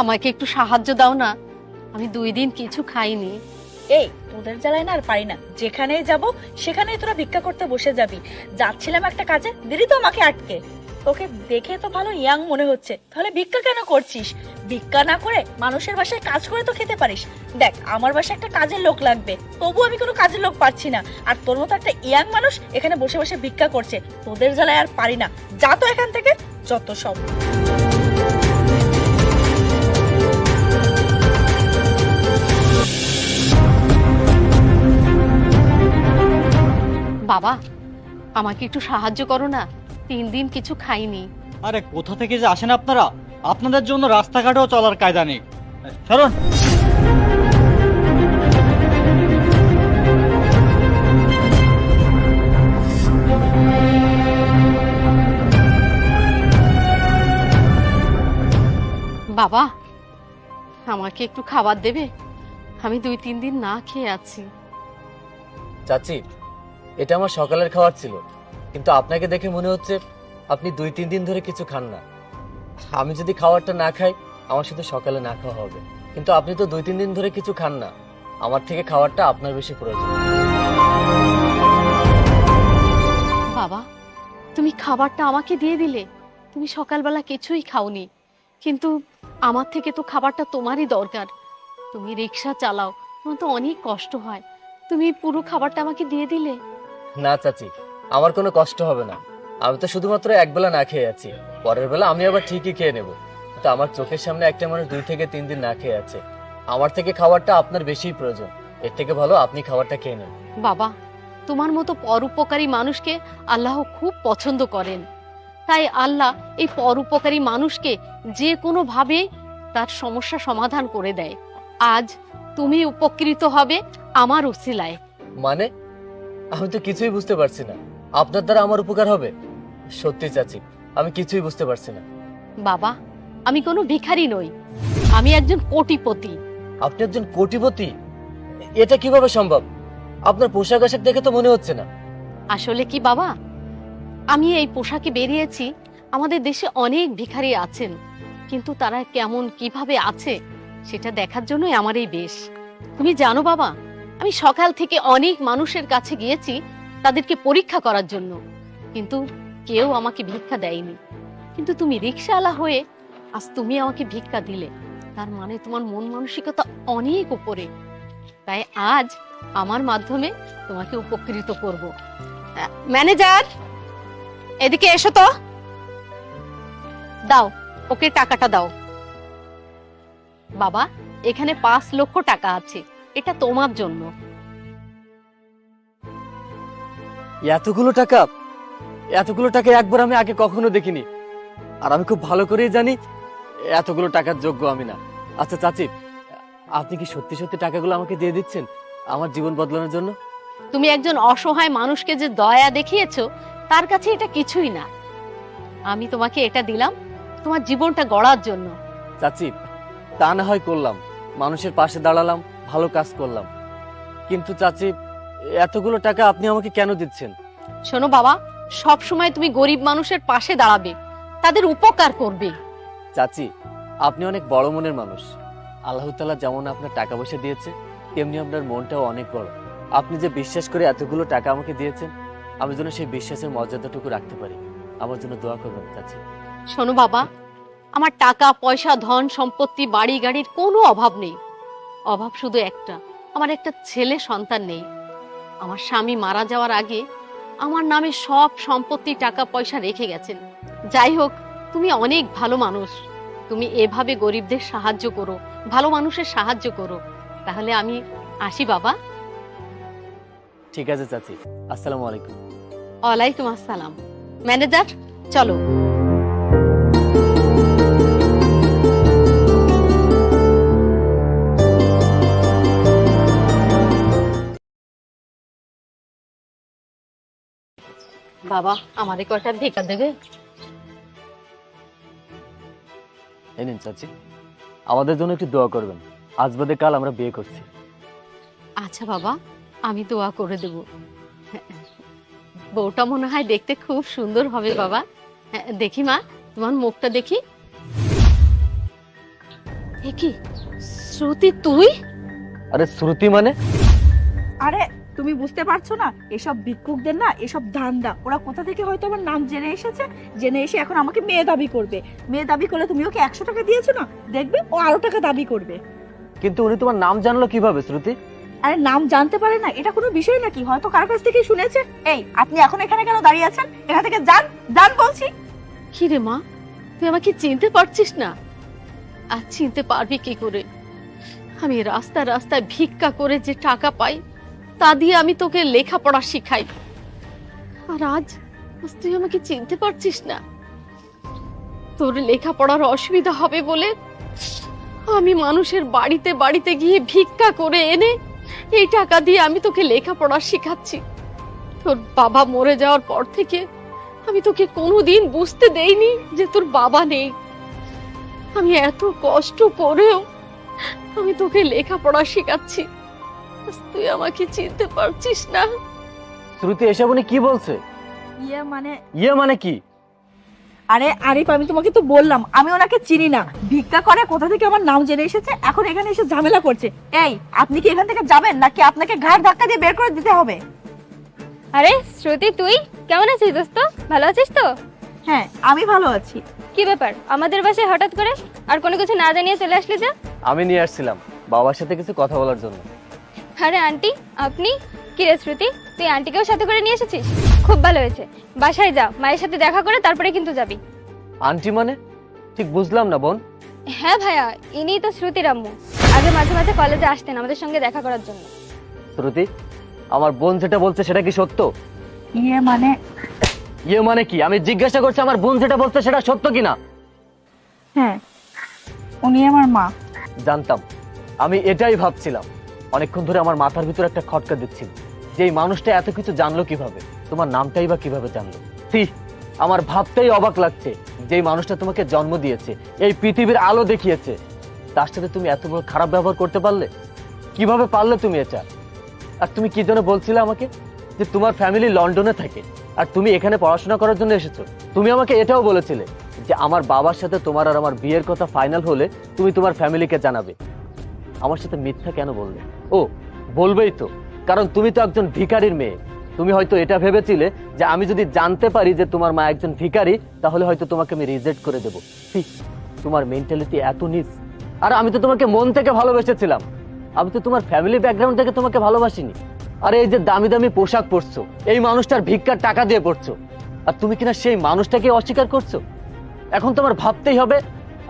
আমাকে একটু সাহায্য দাও না। আমি দুই দিন কিছু খাইনি। এই, তোদের জ্বালায় না আর পারি না। যেখানেই যাব, সেখানেই তোরা ভিক্ষা করতে বসে যাবি। যাচ্ছিলাম একটা কাজে, দিদি তো আমাকে আটকে। তোকে দেখে তো ভালো ইয়াং মনে হচ্ছে। তাহলে ভিক্ষা কেন করছিস? ভিক্ষা না করে মানুষের বাসায় কাজ করে তো খেতে পারিস। দেখ, আমার বাসায় একটা কাজের লোক লাগবে। তবু আমি কোনো কাজের লোক পাচ্ছি না। আর তোর মতো একটা ইয়াং মানুষ এখানে বসে বসে ভিক্ষা করছে। তোদের জ্বালায় আর পারি না। যা তো এখান থেকে, যত সব। বাবা আমাকে একটু সাহায্য করো না। তিন দিন কিছু খাইনি। আরে কোথা থেকে যে আসেন আপনারা? আপনাদের জন্য রাস্তাঘাটেও চলার কায়দা নেই। সরুন। বাবা আমাকে একটু খাবার দেবে? আমি দুই তিন দিন না খেয়ে আছি। চাচি এটা আমার সকালের খাবার ছিল, কিন্তু আপনাকে দেখে মনে হচ্ছে আপনি দুই, তিন দিন ধরে কিছু খান না। আমি যদি খাবারটা না খাই, আমার শুধু সকালে না খাওয়া হবে। কিন্তু আপনি তো দুই, তিন দিন ধরে কিছু খান না। আমার থেকে খাবারটা আপনার বেশি প্রয়োজন। বাবা, তুমি খাবারটা আমাকে দিয়ে দিলে। তুমি সকালবেলা কিছুই খাওনি। কিন্তু আমার থেকে তো খাবারটা তোমারই দরকার। তুমি রিক্সা চালাও, তোমার তো অনেক কষ্ট হয়। তুমি পুরো খাবারটা আমাকে দিয়ে দিলে। না চাচি আমার কোনো কষ্ট হবে না। আমি তো শুধুমাত্র একবেলা না খেয়ে আছি। পরের বেলা আমি আবার ঠিকই খেয়ে নেব। তো আমার চোখের সামনে একটা মানুষ দুই থেকে তিন দিন না খেয়ে আছে। আমার থেকে খাবারটা আপনার বেশি প্রয়োজন। এর থেকে ভালো আপনি খাবারটা খেয়ে নেন। বাবা তোমার মতো পরোপকারী মানুষকে আল্লাহ খুব পছন্দ করেন। তাই আল্লাহ এই পরোপকারী মানুষকে যে কোনো ভাবে তার সমস্যা সমাধান করে দেয়। আজ তুমি উপকৃত হবে আমার উসিলায়। মানে? আমি তো কিছুই বুঝতে পারছি না। আপনার দ্বারা আমার উপকার হবে। সত্যি চাচি আমি কিছুই বুঝতে পারছি না। বাবা আমি কোনো ভিখারি নই। আমি একজন কোটিপতি। আপনি একজন কোটিপতি? এটা কীভাবে সম্ভব? আপনার পোশাক আশাক দেখে তো মনে হচ্ছে না। আসলে কি বাবা? আমি এই পোশাকে বেরিয়েছি আমাদের দেশে অনেক ভিখারি আছেন কিন্তু তারা কেমন কীভাবে আছে সেটা দেখার জন্যই আমার এই বেশ। তুমি জানো বাবা আমি সকাল থেকে অনেক মানুষের কাছে গিয়েছি তাদেরকে পরীক্ষা করার জন্য। কিন্তু কেউ আমাকে ভিক্ষা দেয়নি। কিন্তু তুমি রিক্সাওয়ালা হয়ে আজ তুমি আমাকে ভিক্ষা দিলে। তার মানে তোমার মন মানসিকতা অনেক উপরে। তাই আজ আমার মাধ্যমে তোমাকে উপকৃত করব। ম্যানেজার, এদিকে এসো তো। দাও, ওকে টাকাটা দাও। বাবা, এখানে পাঁচ লক্ষ টাকা আছে। এটা তোমার জন্য। এতগুলো টাকা? এতগুলো টাকা একবার আমি আগে কখনো দেখিনি। আর আমি খুব ভালো করেই জানি এতগুলো টাকার যোগ্য আমি না। আচ্ছা চাচি আপনি কি সত্যি সত্যি টাকাগুলো আমাকে দিয়ে দিচ্ছেন আমার জীবন বদলানোর জন্য? তুমি একজন অসহায় মানুষকে যে দয়া দেখিয়েছো তার কাছে এটা কিছুই না। আমি তোমাকে এটা দিলাম তোমার জীবনটা গড়ার জন্য। চাচি তা না হয় করলাম। মানুষের পাশে দাঁড়ালাম ভালো কাজ করলাম। কিন্তু চাচি এতগুলো টাকা আপনি আমাকে কেন দিচ্ছেন? শোনো বাবা সব সময় তুমি গরিব মানুষের পাশে দাঁড়াবে। তাদের উপকার করবে। চাচি আপনি অনেক বড় মনের মানুষ। আল্লাহ তালা যেমন আপনার টাকা পয়সা দিয়েছে তেমনি আপনার মনটাও অনেক বড়। আপনি যে বিশ্বাস করে এতগুলো টাকা আমাকে দিয়েছেন আমি যেন সেই বিশ্বাসের মর্যাদাটুকু রাখতে পারি। আমার জন্য দোয়া করবেন চাচি। শোনো বাবা আমার টাকা পয়সা ধন সম্পত্তি বাড়ি গাড়ির কোনো অভাব নেই। অভাব শুধু একটা। আমার একটা ছেলে সন্তান নেই। আমার স্বামী মারা যাওয়ার আগে আমার নামে সব সম্পত্তি টাকা পয়সা রেখে গেছেন। যাই হোক তুমি অনেক ভালো মানুষ। তুমি এভাবে গরিবদের সাহায্য করো ভালো মানুষের সাহায্য করো। তাহলে আমি আসি বাবা। ঠিক আছে চাচি। আসসালামু আলাইকুম। ওয়ালাইকুম আসসালাম। ম্যানেজার চলো। বাবা আমারে কয়টা ভিক্ষা দেবে? এই নিন চাচি আমাদের জন্য একটু দোয়া করবেন। আজ বাদে কাল আমরা বিয়ে করছি। আচ্ছা বাবা আমি দোয়া করে দেব। বউটা মনে হয় দেখতে খুব সুন্দর হবে বাবা। হ্যাঁ, দেখি মা তোমার মুখটা দেখি। এ কি শ্রুতি তুই? আরে শ্রুতি মানে? আরে তুমি বুঝতে পারছ না? এসব ভিক্ষুকদের না এসব ধান্দা। ওরা কোথা থেকে হয়তো আমার নাম জেনে এসেছে? জেনে এসে এখন আমাকে মেয়ে দাবি করবে। মেয়ে দাবি করলে তুমি ওকে একশো টাকা দিয়েছ না? দেখবে ও আরও টাকা দাবি করবে। কিন্তু উনি তোমার নাম জানলো কীভাবে শ্রুতি? আরে নাম জানতে পারে না? এটা কোনো বিষয় নাকি? হয়তো কারও কাছ থেকে শুনেছে? এই আপনি এখন এখানে কেন দাঁড়িয়ে আছেন? এখান থেকে যান যান বলছি। কি রে মা? তুই আমাকে চিনতে পারছিস না? আর চিনতে পারবি কি করে? আমি রাস্তা রাস্তায় ভিক্ষা করে যে টাকা পাই তা দিয়ে আমি তোকে লেখাপড়া শিখাই। আর আজ তুই আমাকে চিনতে পারছিস না। তোর লেখাপড়ার অসুবিধা হবে বলে আমি মানুষের বাড়িতে বাড়িতে গিয়ে ভিক্ষা করে এনে এই টাকা দিয়ে আমি তোকে লেখাপড়া শেখাচ্ছি। তোর বাবা মরে যাওয়ার পর থেকে আমি তোকে কোনোদিন বুঝতে দেইনি যে তোর বাবা নেই। আমি এত কষ্ট করেও আমি তোকে লেখাপড়া শেখাচ্ছি। তুই আমাকে চিনতে পারছিস না। শ্রুতি এসব উনি কি বলছে? ইয়ে মানে? ইয়ে মানে কি? আরে আরিফ আমি তোমাকে তো বললাম আমি ওনাকে চিনি না। ভিক্ষা করে কোথা থেকে আমার নাম জেনে এসেছে? এখন এখানে এসে ঝামেলা করছে। এই আপনি কি এখান থেকে যাবেন নাকি আপনাকে ঘাড় ধাক্কা দিয়ে বের করে দিতে হবে? আরে শ্রুতি তুই কেমন আছিস দোস্ত? ভালো আছিস তো? হ্যাঁ আমি ভালো আছি। কি ব্যাপার? আমাদের বাসায় হঠাৎ করে আর কোনো কিছু না জানিয়ে চলে আসলি যে? আমি নিয়ে আসছিলাম বাবার সাথে কিছু কথা বলার জন্য। আরে আন্টি আপনি কি রে শ্রুতি তুই আন্টিকেও সাথে করে নিয়ে এসেছিস? খুব ভালো হয়েছে। বাসায় যা মায়ের সাথে দেখা করে তারপরে কিন্তু যাবি। আন্টি মানে? ঠিক বুঝলাম না বোন। হ্যাঁ ভাইয়া ইনি তো শ্রুতির আম্মু আগে মাঝে মাঝে কলেজে আসতেন আমাদের সঙ্গে দেখা করার জন্য। শ্রুতি আমার বোন যেটা বলছে সেটা কি সত্য? ইয়ে মানে? ইয়ে মানে কি? আমি জিজ্ঞাসা করছি আমার বোন যেটা বলছে সেটা সত্য কিনা? হ্যাঁ উনি আমার মা। জানতাম। আমি এটাই ভাবছিলাম। অনেকক্ষণ ধরে আমার মাথার ভিতরে একটা খটকা দিচ্ছিল। যে এই মানুষটা এত কিছু জানলো কীভাবে? তোমার নামটাই বা কীভাবে জানলো? সি আমার ভাবতেই অবাক লাগছে যে মানুষটা তোমাকে জন্ম দিয়েছে, এই পৃথিবীর আলো দেখিয়েছে। তার সাথে তুমি এত বড় খারাপ ব্যবহার করতে পারলে? কীভাবে পারলে তুমি এটা? আর তুমি কি জন্য বলছিলে আমাকে? যে তোমার ফ্যামিলি লন্ডনে থাকে আর তুমি এখানে পড়াশোনা করার জন্য এসেছ। তুমি আমাকে এটাও বলেছিলে যে আমার বাবার সাথে তোমার আর আমার বিয়ের কথা ফাইনাল হলে তুমি তোমার ফ্যামিলিকে জানাবে। আমার সাথে মিথ্যা কেন বললে? ও, বলবেই তো। কারণ তুমি তো একজন ভিখারির মেয়ে। তুমি হয়তো এটা ভেবেছিলে যে আমি যদি জানতে পারি যে তোমার মা একজন ভিখারি, তাহলে হয়তো তোমাকে আমি রিজেক্ট করে দেবো। তোমার মেন্টালিটি এত নিচ। আর আমি তো তোমাকে মন থেকে ভালোবেসেছিলাম। আমি তো তোমার ফ্যামিলি ব্যাকগ্রাউন্ড থেকে তোমাকে ভালোবাসিনি। আর এই যে দামি দামি পোশাক পরছো, এই মানুষটার ভিক্ষার টাকা দিয়ে পড়ছো আর তুমি কিনা সেই মানুষটাকে অস্বীকার করছ? এখন তোমার ভাবতেই হবে,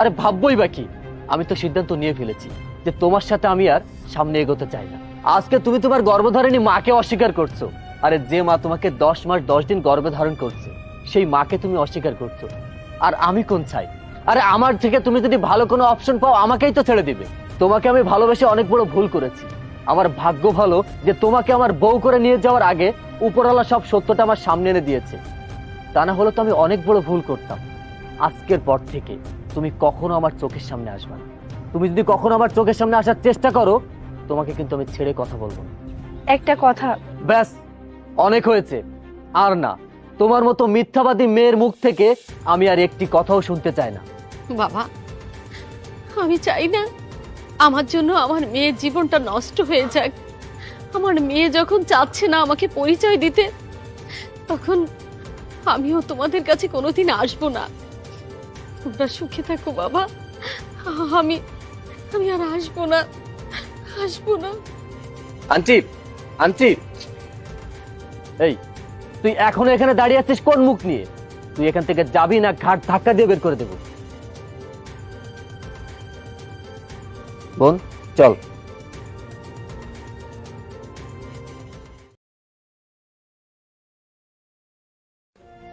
আরে ভাববই বা কি? আমি তো সিদ্ধান্ত নিয়ে ফেলেছি। যে তোমার সাথে আমি আর সামনে এগোতে চাই না। আজকে তুমি তোমার গর্ভধারিণী মাকে অস্বীকার করছ। আরে যে মা তোমাকে দশ মাস, দশ দিন গর্ভে ধারণ করছে, সেই মাকে তুমি অস্বীকার করছ। আর আমি কোন চাই? আরে আমার থেকে তুমি যদি ভালো কোনো অপশন পাও, আমাকেই তো ছেড়ে দিবে। তোমাকে আমি ভালোবেসে অনেক বড় ভুল করেছি। আমার ভাগ্য ভালো যে তোমাকে আমার বউ করে নিয়ে যাওয়ার আগে উপরওয়ালা সব সত্যটা আমার সামনে এনে দিয়েছে। তা না হলে তো আমি অনেক বড় ভুল করতাম। আজকের পর থেকে তুমি কখনো আমার চোখের সামনে আসবে না। তুমি যদি কখনো আমার চোখের সামনে আসার চেষ্টা করো তোমাকে কিন্তু আমি ছেড়ে কথা বলব। না একটা কথা। ব্যাস অনেক হয়েছে। আর না তোমার মতো মিথ্যাবাদী মেয়ের মুখ থেকে আমি আর একটি কথাও শুনতে চাই না। বাবা আমি চাই না আমার জন্য আমার মেয়ের জীবনটা নষ্ট হয়ে যাক। আমার মেয়ে যখন চাচ্ছে না আমাকে পরিচয় দিতে তখন আমিও তোমাদের কাছে কোনোদিন আসব না। তোমরা সুখে থাকো বাবা। আমি আমি আর আসব না। আসব না। Aunty aunty. এই তুই এখনও এখানে দাঁড়িয়ে আছিস কোন মুখ নিয়ে? তুই এখান থেকে যাবি না ঘাট ধাক্কা দিয়ে বের করে দেবো। বোন চল।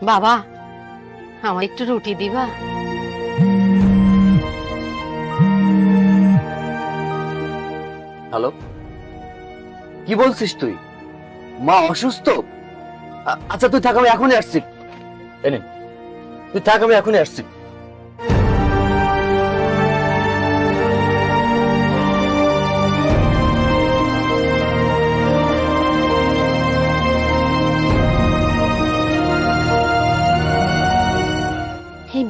বাবা আমার একটু রুটি দিবা? হ্যালো? কি বলছিস তুই? মা অসুস্থ? আচ্ছা তুই থাক, আমি এখনই আসছি। এনে তুই থাক, আমি এখনই আসছি।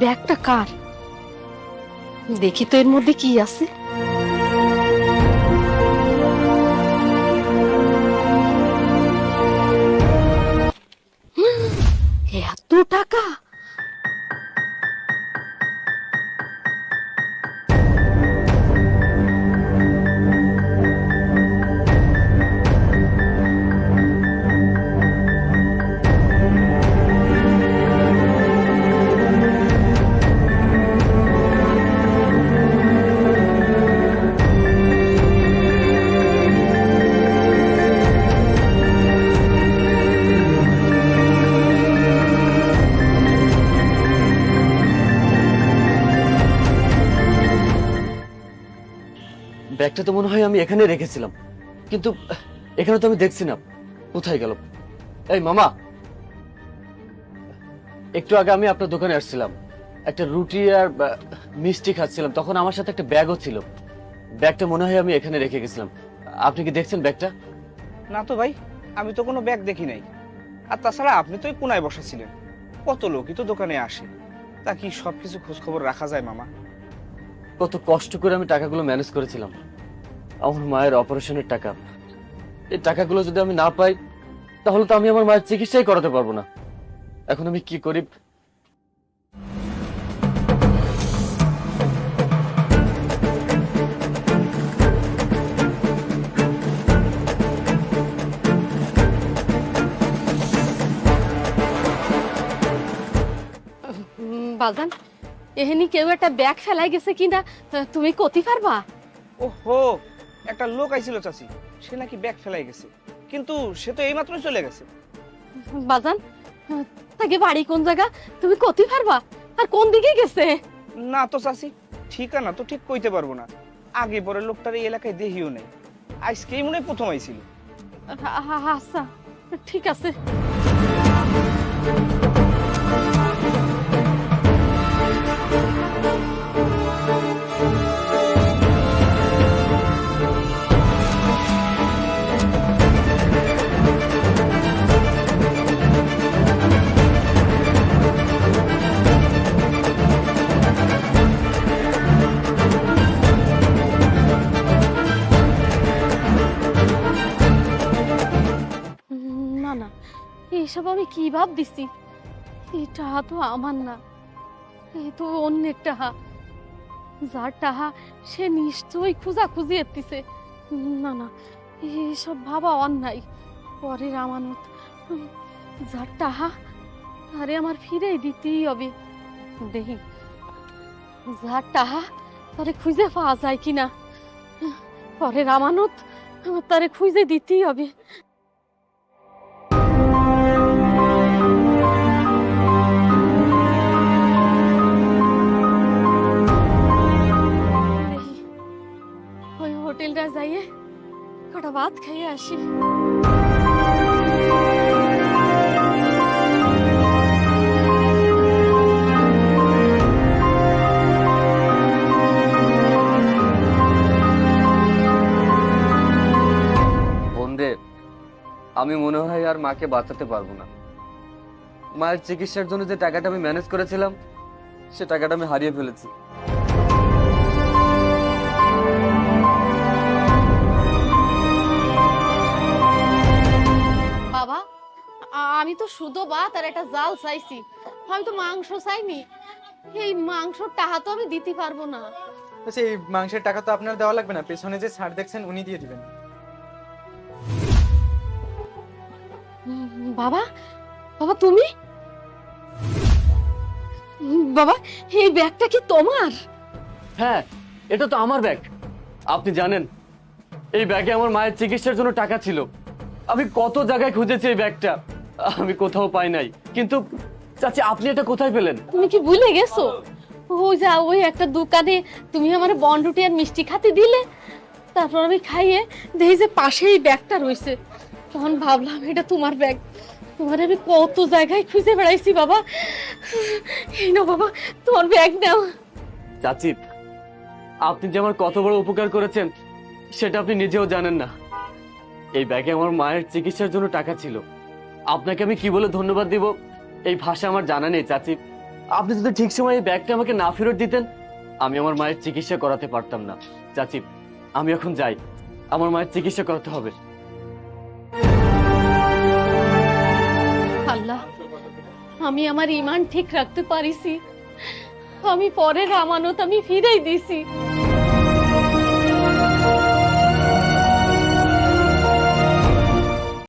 ব্যাগটা কার? দেখি তো এর মধ্যে কি আছে। এত টাকা ব্যাগটা তো মনে হয় আমি এখানে রেখেছিলাম। কিন্তু এখানে তো আমি দেখছি না। কোথায় গেল? এই মামা! একটু আগে আমি আপনার দোকানে আসছিলাম। একটা রুটি আর মিষ্টি খাচ্ছিলাম। তখন আমার সাথে একটা ব্যাগও ছিল। ব্যাগটা মনে হয় আমি এখানে রেখে গেছিলাম। আপনি কি দেখছেন ব্যাগটা? না তো ভাই আমি তো কোনো ব্যাগ দেখি নাই। আর তাছাড়া আপনি তো কোনায় বসেছিলেন। কত লোকই তো দোকানে আসে। তা কি সবকিছু খোঁজ খবর রাখা যায় মামা? কত কষ্ট করে আমি টাকাগুলো ম্যানেজ করেছিলাম। আমার মায়ের অপারেশনের টাকা। এই টাকাগুলো যদি আমি না পাই তাহলে তো আমি আমার মায়ের চিকিৎসাই করাতে পারব না। এখন আমি কি করি? বাজান এহেনি কেউ একটা ব্যাগ ফেলাই গেছে কিনা? তুমি কতি পারবা? ওহো একটা লোক আইছিল চাচি সে নাকি ব্যাগ ফেলাই গেছে। কিন্তু সে তো এইমাত্রই চলে গেছে। বাজান তাকে বাড়ি কোন জায়গা? তুমি কতি পারবা? আর কোন দিকে গেছে? না তো চাচি ঠিকানা তো ঠিক কইতে পারব না। আগে পরে লোকটার এই এলাকায় দেহিও নেই। আজকেই মনে প্রথম আইছিল। আচ্ছা ঠিক আছে। এইসব আমি কি ভাব দিছি এটা তো আমার না। এ তো অন্যের টাহা যার টাহা সে নিশ্চয়ই খুঁজা খুঁজি এতিছে না না এইসব ভাবা অন্যায়। পরের আমানত যার টাহা আরে আমার ফিরেই দিতেই হবে। দেখি, যার টাহা তারে খুঁজে পাওয়া যায় কিনা? পরের আমানত আমার তারে খুঁজে দিতেই হবে। হোটেলটা যাইয়ে কটা ভাত খাইয়ে আসি আমি মনে হয় আর মাকে বাঁচাতে পারব না। মায়ের চিকিৎসার জন্য যে টাকাটা আমি ম্যানেজ করেছিলাম, সে টাকাটা আমি হারিয়ে ফেলেছি। আমি তো শুধু ভাত আর একটা জাল চাইছি। আমি তো মাংস চাইনি। এই মাংসর টাকা তো আমি দিতে পারব না। আচ্ছা এই মাংসের টাকা তো আপনার দেওয়া লাগবে না। পেছনে যে ছাড় দেখছেন উনি দিয়ে দিবেন। বাবা বাবা তুমি? বাবা এই ব্যাগটা কি তোমার? হ্যাঁ এটা তো আমার ব্যাগ। আপনি জানেন এই ব্যাগে আমার মায়ের চিকিৎসার জন্য টাকা ছিল। আমি কত জায়গায় খুঁজেছি এই ব্যাগটা। আমি কোথাও পাই নাই। কিন্তু চাচি আপনি এটা কোথায় পেলেন? তুমি কি ভুলে গেছো? ওই যা ওই একটা দোকানে তুমি আমার বনরুটি আর মিষ্টি খাতে দিলে। তারপর আমি খাইয়ে দেখি যে পাশেই ব্যাগটা রয়েছে। তখন ভাবলাম এটা তোমার ব্যাগ। তোমার আমি কত জায়গায় খুঁজে বেড়াইছি বাবা। এই নাও বাবা তোমার ব্যাগ নাও। চাচি আপনি যে আমার কত বড় উপকার করেছেন সেটা আপনি নিজেও জানেন না। এই ব্যাগে আমার মায়ের চিকিৎসার জন্য টাকা ছিল। আপনাকে আমি কি বলে ধন্যবাদ দিব? এই ভাষা আমার জানা নেই, চাচি। আপনি যদি ঠিক সময় এই ব্যাগটা আমাকে না ফেরত দিতেন, আমি আমার মায়ের চিকিৎসা করাতে পারতাম না। চাচি, আমি এখন যাই। আমার মায়ের চিকিৎসা করাতে হবে। আল্লাহ, আমি আমার ইমান ঠিক রাখতে পারিছি। আমি পরের আমানত আমি ফিরাই দিছি।